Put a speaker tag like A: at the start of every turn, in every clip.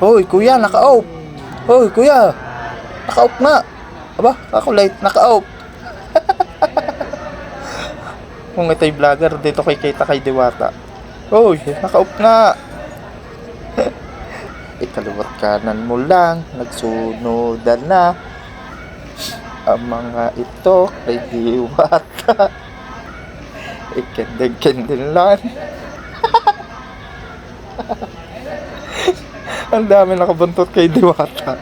A: Hoy, kuya, naka-off. Hoy, kuya. Naka-off nga. Aba, ako light, naka-off. Kung ito'y vlogger, dito kay kita kay Diwata. Hoy, naka-off nga. Ikaliwat kanan mo lang, nagsunodan na. Ang mga ito kay Diwata. Ikendeng-kendeng lang. Ang dami nakabuntot kay Diwata.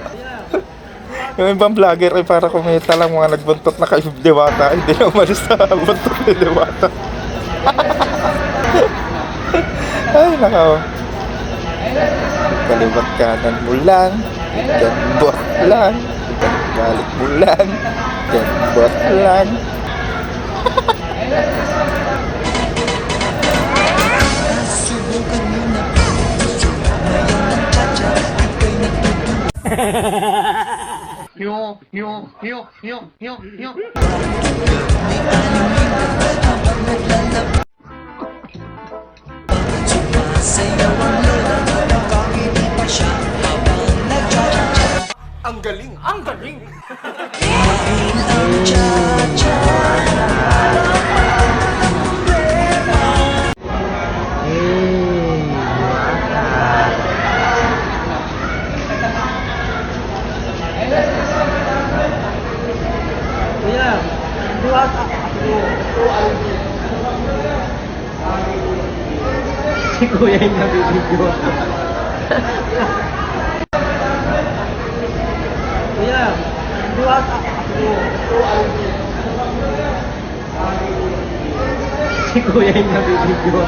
A: Yung ibang vlogger ay para kumita lang mga nagbuntot na kay Diwata. Hindi na umalis sa buntot ni Diwata. ay, nakaw. Kaliwat kanan mo lang. Gambot lang. Balik mo lang. Lang.
B: Yo, yo, yo, yo, yo, yo.
C: Ang galing! Ang galing!
B: Si Kuya yung nabibidyo. Kuya, buhat ako. Si Kuya yung nabibidyo.